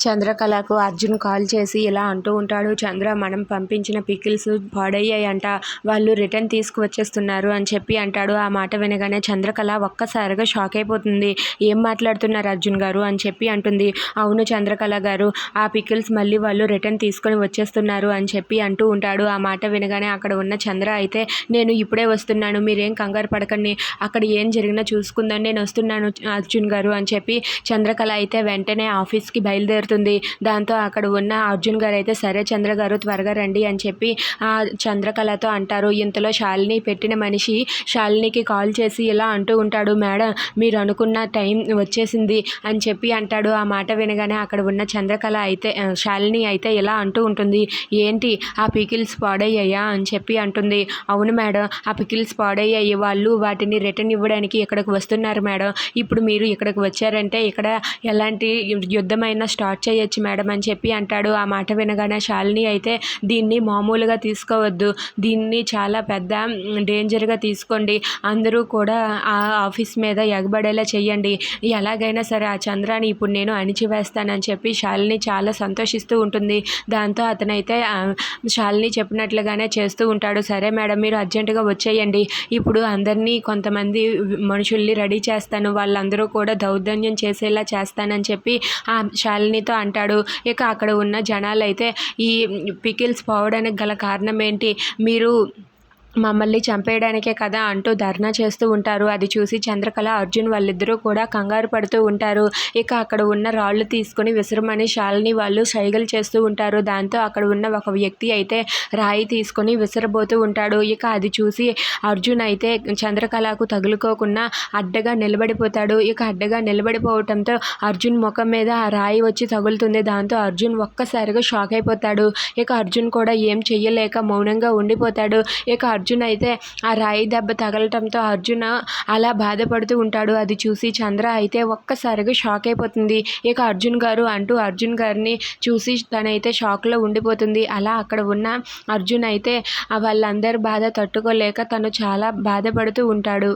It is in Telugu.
చంద్రకళకు అర్జున్ కాల్ చేసి ఇలా అంటూ ఉంటాడు చంద్ర మనం పంపించిన పికిల్స్ పాడయ్యాయంట వాళ్ళు రిటర్న్ తీసుకువచ్చేస్తున్నారు అని చెప్పి అంటాడు. ఆ మాట వినగానే చంద్రకళ ఒక్కసారిగా షాక్ అయిపోతుంది. ఏం మాట్లాడుతున్నారు అర్జున్ గారు? అని చెప్పి అంటుంది. అవును చంద్రకళ గారు ఆ పికిల్స్ మళ్ళీ వాళ్ళు రిటర్న్ తీసుకొని వచ్చేస్తున్నారు అని చెప్పి అంటూ ఉంటాడు. ఆ మాట వినగానే అక్కడ ఉన్న చంద్ర అయితే నేను ఇప్పుడే వస్తున్నాను మీరేం కంగారు పడకండి. అక్కడ ఏం జరిగినా చూసుకుందని నేను వస్తున్నాను అర్జున్ గారు అని చెప్పి చంద్రకళ అయితే వెంటనే ఆఫీస్కి బయలుదేరు బయలుదేరుతుంది దాంతో అక్కడ ఉన్న అర్జున్ గారు అయితే సరే చంద్ర గారు త్వరగా రండి అని చెప్పి ఆ చంద్రకళతో అంటారు. ఇంతలో శాలిని పెట్టిన మనిషి శాలినికి కాల్ చేసి ఇలా అంటూ ఉంటాడు మేడం మీరు అనుకున్న టైం వచ్చేసింది అని చెప్పి అంటాడు. ఆ మాట వినగానే అక్కడ ఉన్న చంద్రకళ అయితే శాలిని అయితే ఇలా అంటూ ఉంటుంది. ఏంటి ఆ పికిల్స్ పాడయ్యాయా? అని చెప్పి అంటుంది. అవును మేడం ఆ పికిల్స్ పాడయ్యాయి. వాళ్ళు వాటిని రిటర్న్ ఇవ్వడానికి ఇక్కడికి వస్తున్నారు మేడం. ఇప్పుడు మీరు ఇక్కడికి వచ్చారంటే ఇక్కడ ఎలాంటి యుద్ధమైనా స్టార్ట్ చేయొచ్చు మేడం అని చెప్పి అంటాడు. ఆ మాట వినగానే శాలిని అయితే దీన్ని మామూలుగా తీసుకోవద్దు. దీన్ని చాలా పెద్ద డేంజర్గా తీసుకోండి. అందరూ కూడా ఆ ఆఫీస్ మీద ఎగబడేలా చేయండి ఎలాగైనా సరే ఆ చంద్రాన్ని ఇప్పుడు నేను అణిచివేస్తానని చెప్పి శాలిని చాలా సంతోషిస్తూ ఉంటుంది. దాంతో అతనైతే శాలిని చెప్పినట్లుగానే చేస్తూ ఉంటాడు. సరే మేడం మీరు అర్జెంటుగా వచ్చేయండి. ఇప్పుడు అందరినీ కొంతమంది మనుషుల్ని రెడీ చేస్తాను. వాళ్ళందరూ కూడా దౌర్జన్యం చేసేలా చేస్తానని చెప్పి ఆ శాలినితో అంటాడు ఇక అక్కడ ఉన్న జనాలు అయితే ఈ పికిల్స్ పోవడానికి గల కారణం ఏంటి? మీరు మమ్మల్ని చంపేయడానికే కదా అంటూ ధర్నా చేస్తూ ఉంటారు. అది చూసి చంద్రకళ అర్జున్ వాళ్ళిద్దరూ కూడా కంగారు పడుతూ ఉంటారు. ఇక అక్కడ ఉన్న రాళ్ళు తీసుకొని విసరమని శాలిని వాళ్ళు సైగలు చేస్తూ ఉంటారు. దాంతో అక్కడ ఉన్న ఒక వ్యక్తి అయితే రాయి తీసుకొని విసరబోతూ ఉంటాడు. ఇక అది చూసి అర్జున్ అయితే చంద్రకళకు తగులుకోకుండా అడ్డగా నిలబడిపోతాడు. ఇక అడ్డగా నిలబడిపోవటంతో అర్జున్ ముఖం మీద ఆ రాయి వచ్చి తగులుతుంది. దాంతో అర్జున్ ఒక్కసారిగా షాక్ అయిపోతాడు. ఇక అర్జున్ కూడా ఏం చెయ్యలేక మౌనంగా ఉండిపోతాడు. ఇక అర్జున్ అయితే ఆ రాయి దెబ్బ తగలటంతో అర్జున్ అలా బాధపడుతూ ఉంటాడు. అది చూసి చంద్ర అయితే ఒక్కసారిగా షాక్ అయిపోతుంది. ఇక అర్జున్ గారు అంటూ అర్జున్ గారిని చూసి తనైతే షాక్లో ఉండిపోతుంది. అలా అక్కడ ఉన్న అర్జున్ అయితే వాళ్ళందరి బాధ తట్టుకోలేక తను చాలా బాధపడుతూ ఉంటాడు.